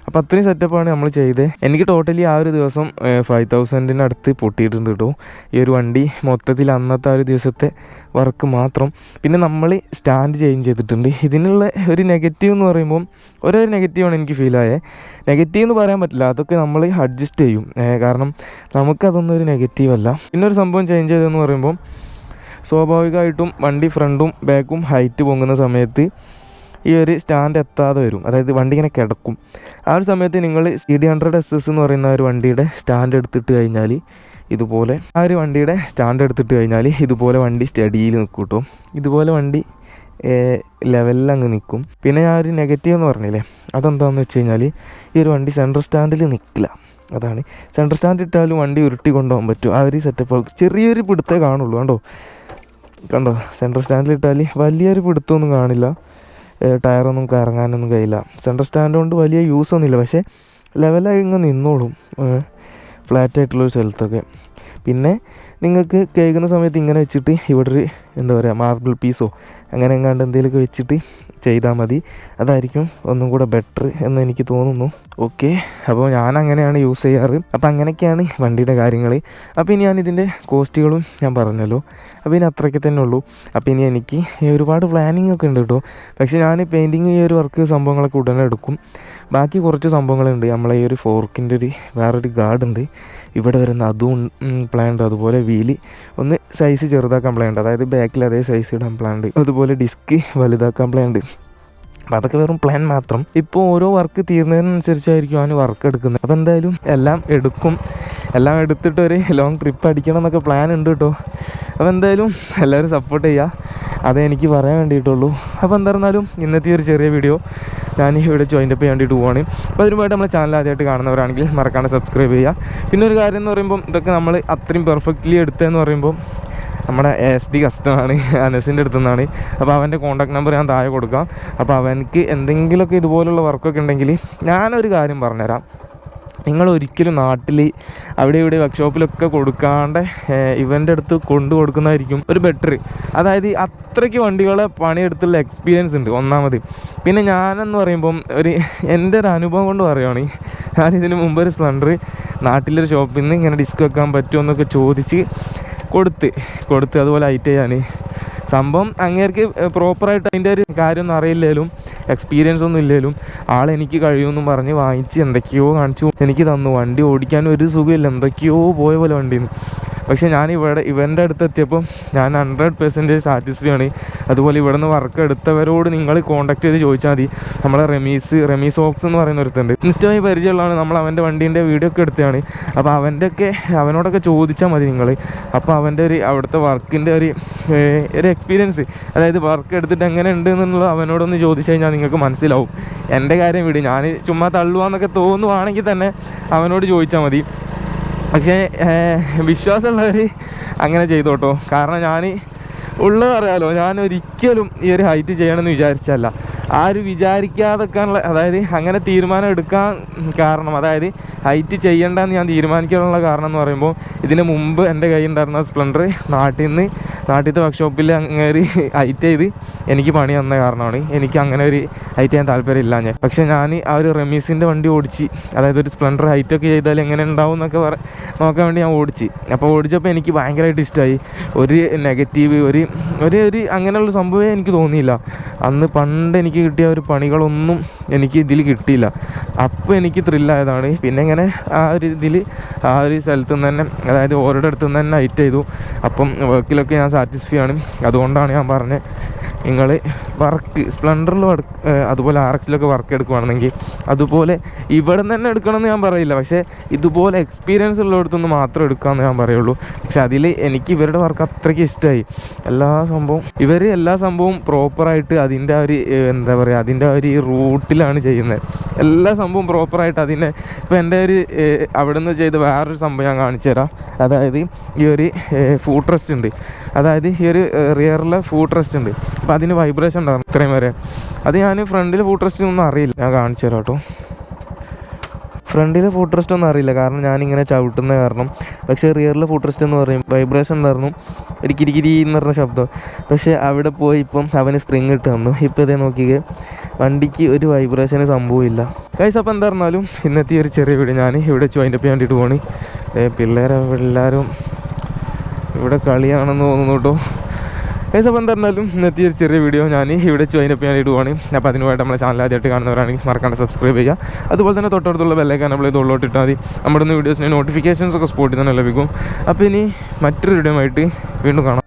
അപ്പോൾ അത്രയും സെറ്റപ്പാണ് നമ്മൾ ചെയ്തത് എനിക്ക് ടോട്ടലി ആ ഒരു ദിവസം ഫൈവ് തൗസൻഡിന് അടുത്ത് പൊട്ടിയിട്ടുണ്ട് കേട്ടോ ഈ ഒരു വണ്ടി മൊത്തത്തിൽ അന്നത്തെ ആ ഒരു ദിവസത്തെ വർക്ക് മാത്രം. പിന്നെ നമ്മൾ സ്റ്റാൻഡ് ചേഞ്ച് ചെയ്തിട്ടുണ്ട്. ഇതിനുള്ള ഒരു നെഗറ്റീവ് എന്ന് പറയുമ്പോൾ ഒരേ നെഗറ്റീവാണ് എനിക്ക് ഫീലായത് നെഗറ്റീവ് എന്ന് പറയാൻ പറ്റില്ല. അതൊക്കെ നമ്മൾ അഡ്ജസ്റ്റ് ചെയ്യും. കാരണം നമുക്കതൊന്നും ഒരു നെഗറ്റീവ് അല്ല. പിന്നെ ഒരു സംഭവം ചേഞ്ച് ചെയ്തതെന്ന് പറയുമ്പോൾ സ്വാഭാവികമായിട്ടും വണ്ടി ഫ്രണ്ടും ബാക്കും ഹൈറ്റ് പൊങ്ങുന്ന സമയത്ത് ഈ ഒരു സ്റ്റാൻഡ് എത്താതെ വരും. അതായത് വണ്ടി ഇങ്ങനെ കിടക്കും. ആ ഒരു സമയത്ത് നിങ്ങൾ C D hundred S S എന്ന് പറയുന്ന ഒരു വണ്ടിയുടെ സ്റ്റാൻഡ് എടുത്തിട്ട് കഴിഞ്ഞാൽ ഇതുപോലെ ആ ഒരു വണ്ടിയുടെ സ്റ്റാൻഡ് എടുത്തിട്ട് കഴിഞ്ഞാൽ ഇതുപോലെ വണ്ടി സ്റ്റഡിയിൽ നിൽക്കും കേട്ടോ ഇതുപോലെ വണ്ടി ലെവലിൽ അങ്ങ് നിൽക്കും പിന്നെ ഞാൻ ഒരു നെഗറ്റീവ് എന്ന് പറഞ്ഞില്ലേ അതെന്താണെന്ന് വെച്ച് കഴിഞ്ഞാൽ ഈ ഒരു വണ്ടി സെൻട്രൽ സ്റ്റാൻഡിൽ നിൽക്കില്ല അതാണ്. സെൻട്രൽ സ്റ്റാൻഡ് ഇട്ടാലും വണ്ടി ഉരുട്ടി കൊണ്ടുപോകാൻ പറ്റും. ആ ഒരു സെറ്റപ്പ് ചെറിയൊരു പിടുത്തേ കാണുള്ളൂ കണ്ടോ? കണ്ടോ? സെൻട്രൽ സ്റ്റാൻഡിൽ ഇട്ടാൽ വലിയൊരു പിടുത്തമൊന്നും കാണില്ല. ടയറൊന്നും കറങ്ങാനൊന്നും കഴിയില്ല. സെൻട്രൽ സ്റ്റാൻഡ് കൊണ്ട് വലിയ യൂസ് ഒന്നുമില്ല. പക്ഷേ ലെവലായി ഇങ്ങ് നിന്നോളും. ഫ്ലാറ്റ് ആയിട്ടുള്ളൊരു സ്ഥലത്തൊക്കെ. പിന്നെ നിങ്ങൾക്ക് കേൾക്കുന്ന സമയത്ത് ഇങ്ങനെ വെച്ചിട്ട് ഇവിടെ ഒരു എന്താ പറയുക മാർബിൾ പീസോ അങ്ങനെ എങ്ങാണ്ട് എന്തെങ്കിലുമൊക്കെ വെച്ചിട്ട് ചെയ്താൽ മതി. അതായിരിക്കും ഒന്നും കൂടെ ബെറ്റർ എന്ന് എനിക്ക് തോന്നുന്നു. ഓക്കെ അപ്പോൾ ഞാൻ അങ്ങനെയാണ് യൂസ് ചെയ്യാറ്. അപ്പോൾ അങ്ങനെയൊക്കെയാണ് വണ്ടിയുടെ കാര്യങ്ങൾ അപ്പോൾ ഇനി ഞാൻ ഇതിന്റെ കോസ്റ്റുകളും ഞാൻ പറഞ്ഞല്ലോ. അപ്പോൾ ഇനി അത്രയ്ക്ക് തന്നെ ഉള്ളൂ. അപ്പോൾ ഇനി എനിക്ക് ഒരുപാട് പ്ലാനിങ് ഒക്കെ ഉണ്ട് കേട്ടോ. പക്ഷേ ഞാൻ പെയിന്റിങ് ഈ ഒരു വർക്ക് സംഭവങ്ങളൊക്കെ ഉടനെ എടുക്കും. ബാക്കി കുറച്ച് സംഭവങ്ങളുണ്ട്. നമ്മളെ ഈ ഒരു ഫോർക്കിന്റെ ഒരു വേറൊരു ഗാർഡ് ഉണ്ട്. ഇവിടെ വരുന്ന അതും പ്ലാൻ ഉണ്ട് അതുപോലെ വീലി. ഒന്ന് സൈസ് ചെറുതാക്കാൻ പ്ലാൻ ഉണ്ട് അതായത് ബാക്കിൽ അതേ സൈസ് ഇടാൻ പ്ലാൻ ഉണ്ട് അതുപോലെ ഡിസ്ക് വലുതാക്കാൻ പ്ലാൻ ഉണ്ട് അപ്പം അതൊക്കെ വെറും പ്ലാൻ മാത്രം. ഇപ്പോൾ ഓരോ വർക്ക് തീർന്നതിനനുസരിച്ചായിരിക്കും അവന് വർക്ക് എടുക്കുന്നത്. അപ്പോൾ എന്തായാലും എല്ലാം എടുക്കും. എല്ലാം എടുത്തിട്ട് ഒരു ലോങ് ട്രിപ്പ് അടിക്കണം എന്നൊക്കെ പ്ലാൻ ഉണ്ട് കേട്ടോ അപ്പോൾ എന്തായാലും എല്ലാവരും സപ്പോർട്ട് ചെയ്യുക അതേ എനിക്ക് പറയാൻ വേണ്ടിയിട്ടുള്ളൂ. അപ്പോൾ എന്തായിരുന്നാലും ഇന്നത്തെ ഒരു ചെറിയ വീഡിയോ ഞാൻ ഇവിടെ ജോയിന്റ് അപ്പ് ചെയ്യാൻ വേണ്ടിയിട്ട് പോവാണ്. അപ്പോൾ അതിനുമായിട്ട് നമ്മുടെ ചാനൽ ആദ്യമായിട്ട് കാണുന്നവരാണെങ്കിൽ മറക്കാണ്ട് സബ്സ്ക്രൈബ് ചെയ്യുക. പിന്നെ ഒരു കാര്യം എന്ന് പറയുമ്പം ഇതൊക്കെ നമ്മൾ അത്രയും പെർഫെക്റ്റ്ലി എടുത്തതെന്ന് പറയുമ്പോൾ നമ്മുടെ എസ് ഡി കസ്റ്റമാണ് അനസിന്റെ അടുത്തു നിന്നാണ്. അപ്പോൾ അവന്റെ കോൺടാക്ട് നമ്പർ ഞാൻ താഴെ കൊടുക്കാം. അപ്പോൾ അവനക്ക് എന്തെങ്കിലുമൊക്കെ ഇതുപോലുള്ള വർക്കൊക്കെ ഉണ്ടെങ്കിൽ ഞാനൊരു കാര്യം പറഞ്ഞുതരാം. നിങ്ങൾ ഒരിക്കലും നാട്ടിൽ അവിടെ ഇവിടെ വർക്ക്ഷോപ്പിലൊക്കെ കൊടുക്കാണ്ട് ഇവന്റെ അടുത്ത് കൊണ്ടു കൊടുക്കുന്നതായിരിക്കും ഒരു ബെറ്റർ അതായത് അത്രയ്ക്ക് വണ്ടികളെ പണിയെടുത്തുള്ള എക്സ്പീരിയൻസ് ഉണ്ട് ഒന്നാമത്. പിന്നെ ഞാനെന്ന് പറയുമ്പം ഒരു എന്റെ ഒരു അനുഭവം കൊണ്ട് പറയുകയാണ് ഞാൻ ഇതിന് മുമ്പ് ഒരു സ്പ്ലണ്ടർ നാട്ടിലൊരു ഷോപ്പിൽ നിന്ന് ഇങ്ങനെ ഡിസ്ക് വെക്കാൻ പറ്റുമോ എന്നൊക്കെ ചോദിച്ച് കൊടുത്ത് കൊടുത്ത് അതുപോലെ ഐറ്റ് ചെയ്യാൻ സംഭവം അങ്ങേർക്ക് പ്രോപ്പറായിട്ട് അതിന്റെ ഒരു കാര്യമൊന്നും അറിയില്ലേലും എക്സ്പീരിയൻസ് ഒന്നും ഇല്ലേലും ആളെനിക്ക് കഴിയുമെന്നും പറഞ്ഞ് വാങ്ങിച്ച് എന്തൊക്കെയോ കാണിച്ചു. എനിക്ക് തന്നു. വണ്ടി ഓടിക്കാൻ ഒരു സുഖമില്ല. എന്തൊക്കെയോ പോയ പോലെ വണ്ടിന്ന്. പക്ഷേ ഞാൻ ഇവിടെ ഇവന്റെ അടുത്ത് എത്തിയപ്പം ഞാൻ ഹൺഡ്രഡ് പെർസെന്റേജ് സാറ്റിസ്ഫൈ ആണ്. അതുപോലെ ഇവിടെ നിന്ന് വർക്ക് എടുത്തവരോട് നിങ്ങൾ കോൺടാക്ട് ചെയ്ത് ചോദിച്ചാൽ മതി. നമ്മളെ റമീസ് റമീസ് ഓക്സ് എന്ന് പറയുന്ന ഒരുത്തുണ്ട് ഇൻസ്റ്റമായി പരിചയമുള്ളതാണ്. നമ്മൾ അവന്റെ വണ്ടീന്റെ വീഡിയോ ഒക്കെ എടുത്തതാണ്. അപ്പോൾ അവന്റെ ഒക്കെ അവനോടൊക്കെ ചോദിച്ചാൽ മതി നിങ്ങൾ. അപ്പോൾ അവന്റെ ഒരു അവിടുത്തെ വർക്കിന്റെ ഒരു ഒരു എക്സ്പീരിയൻസ് അതായത് വർക്ക് എടുത്തിട്ട് എങ്ങനെ ഉണ്ട് എന്നുള്ളത് അവനോടൊന്ന് ചോദിച്ചു കഴിഞ്ഞാൽ നിങ്ങൾക്ക് മനസ്സിലാവും. എന്റെ കാര്യം വിട്. ഞാൻ ചുമ്മാ തള്ളുവാന്നൊക്കെ തോന്നുവാണെങ്കിൽ തന്നെ അവനോട് ചോദിച്ചാൽ മതി. പക്ഷേ വിശ്വാസമുള്ളവർ അങ്ങനെ ചെയ്തോട്ടോ. കാരണം ഞാൻ ഉള്ളത് അറിയാലോ ഞാൻ ഒരിക്കലും ഈ ഒരു ഹൈറ്റ് ചെയ്യണമെന്ന് വിചാരിച്ചല്ല ആ ഒരു അതായത് അങ്ങനെ തീരുമാനം എടുക്കാൻ കാരണം അതായത് ഹൈറ്റ് ചെയ്യണ്ടെന്ന് ഞാൻ തീരുമാനിക്കാനുള്ള കാരണം എന്ന് പറയുമ്പോൾ ഇതിന് മുമ്പ് എന്റെ കയ്യിൽ ഉണ്ടായിരുന്ന സ്പ്ലെൻഡർ നാട്ടിൽ നിന്ന് നാട്ടിലത്തെ വർക്ക്ഷോപ്പിൽ അങ്ങേറി ഹൈറ്റ് ചെയ്ത് എനിക്ക് പണി തന്ന കാരണമാണ്. എനിക്ക് അങ്ങനെ ഒരു ഹൈറ്റ് ചെയ്യാൻ താല്പര്യമില്ല ഞാൻ. പക്ഷേ ഞാൻ ആ ഒരു റമീസിന്റെ വണ്ടി ഓടിച്ച് അതായത് ഒരു സ്പ്ലെൻഡർ ഹൈറ്റ് ഒക്കെ ചെയ്താൽ എങ്ങനെ ഉണ്ടാവും എന്നൊക്കെ പറ നോക്കാൻ വേണ്ടി ഞാൻ ഓടിച്ച്. അപ്പോൾ ഓടിച്ചപ്പോൾ എനിക്ക് ഭയങ്കരമായിട്ട് ഇഷ്ടമായി. ഒരു നെഗറ്റീവ് ഒരു ഒരു ഒരു അങ്ങനെയുള്ള സംഭവമേ എനിക്ക് തോന്നിയില്ല. അന്ന് പണ്ട് എനിക്ക് കിട്ടിയ ഒരു പണികളൊന്നും എനിക്ക് ഇതിൽ കിട്ടിയില്ല. അപ്പോൾ എനിക്ക് ത്രില്ലായതാണ് പിന്നെ ഇങ്ങനെ ആ ഒരു ഇതിൽ ആ ഒരു സ്ഥലത്തു നിന്ന് തന്നെ അതായത് ഓരോരുടെ അടുത്ത് നിന്ന് തന്നെ ഹൈറ്റ് ചെയ്തു. അപ്പം വർക്കിലൊക്കെ ഞാൻ സാറ്റിസ്ഫൈ ആണ്. അതുകൊണ്ടാണ് ഞാൻ പറഞ്ഞത് നിങ്ങൾ വർക്ക് സ്പ്ലെൻഡറിൽ വർക്ക് അതുപോലെ ആർ എക്സിലൊക്കെ വർക്ക് എടുക്കുകയാണെങ്കിൽ അതുപോലെ ഇവിടെ നിന്ന് തന്നെ എടുക്കണമെന്ന് ഞാൻ പറയില്ല. പക്ഷേ ഇതുപോലെ എക്സ്പീരിയൻസ് ഉള്ളിടത്തുനിന്ന് മാത്രം എടുക്കാമെന്ന് ഞാൻ പറയുള്ളൂ. പക്ഷെ അതിൽ എനിക്ക് ഇവരുടെ വർക്ക് അത്രയ്ക്ക് ഇഷ്ടമായി. എല്ലാ സംഭവം ഇവർ എല്ലാ സംഭവവും പ്രോപ്പറായിട്ട് അതിന്റെ ഒരു ഏഹ്, എന്താ പറയുക അതിന്റെ ഒരു റൂട്ടിലാണ് ചെയ്യുന്നത്. എല്ലാ സംഭവവും പ്രോപ്പറായിട്ട് അതിന്റെ ഇപ്പോൾ എന്റെ ഒരു അവിടെ നിന്ന് ചെയ്ത് വേറൊരു സംഭവം ഞാൻ കാണിച്ചു തരാം. അതായത് ഈ ഒരു ഫൂട്ട് ട്രസ്റ്റ് ഉണ്ട്. അതായത് ഈ ഒരു റിയറിലെ ഫൂട്ട് ട്രസ്റ്റ് ഉണ്ട്. അപ്പോൾ അതിന് വൈബ്രേഷൻ ഉണ്ടായിരുന്നു ഇത്രയും വരെ. അത് ഞാൻ ഫ്രണ്ടിൽ ഫൂട്ട് ട്രസ്റ്റ് ഒന്നും അറിയില്ല. ഞാൻ കാണിച്ചു തരാം കേട്ടോ. ഫ്രണ്ടിലെ ഫുഡ് റെസ്റ്റ് ഒന്നും അറിയില്ല. കാരണം ഞാനിങ്ങനെ ചവിട്ടുന്ന കാരണം. പക്ഷേ റിയറിൽ ഫുഡ് റെസ്റ്റ് എന്ന് പറയും. വൈബ്രേഷൻ ഉണ്ടായിരുന്നു. ഒരു കിരികിരി എന്ന് പറഞ്ഞ ശബ്ദം. പക്ഷേ അവിടെ പോയി ഇപ്പം അവന് സ്പ്രിങ് ഇട്ട് തന്നു. ഇപ്പോൾ ഇതേ നോക്കിക്കേ. വണ്ടിക്ക് ഒരു വൈബ്രേഷന് സംഭവമില്ല കൈസ് അപ്പോൾ എന്തായിരുന്നാലും ഇന്നത്തെ ഒരു ചെറിയ വീട് ഞാൻ ഇവിടെ വെച്ച് അതിന്റെ വേണ്ടിയിട്ട് പോണി പിള്ളേരെ എല്ലാവരും ഇവിടെ കളിയാണെന്ന് തോന്നുന്നു കേട്ടോ. ഗൈസ് അപ്പോൾ എന്തായിരുന്നാലും ഇന്നത്തെ ഒരു ചെറിയ വീഡിയോ ഞാൻ ഇവിടെ വെച്ച് അതിന്റെ ഞാൻ ഇടുവാണ് അപ്പോൾ അതിനുമായിട്ട് നമ്മുടെ ചാനൽ ആദ്യമായിട്ട് കാണുന്നവരാണെങ്കിൽ മറക്കാണ്ട് സബ്സ്ക്രൈബ് ചെയ്യുക. അതുപോലെ തന്നെ തൊട്ടടുത്തുള്ള ബെല്ലൈക്കാൻ നമ്മൾ ഇത് ഉള്ളോട്ടിട്ടാൽ മതി. നമ്മുടെ ഒന്ന് വീഡിയോസിന് നോട്ടിഫിക്കേഷൻസ് ഒക്കെ സ്പോട്ടിൽ തന്നെ ലഭിക്കും. അപ്പോൾ ഇനി മറ്റൊരു വീഡിയോ ആയിട്ട് വീണ്ടും കാണാം.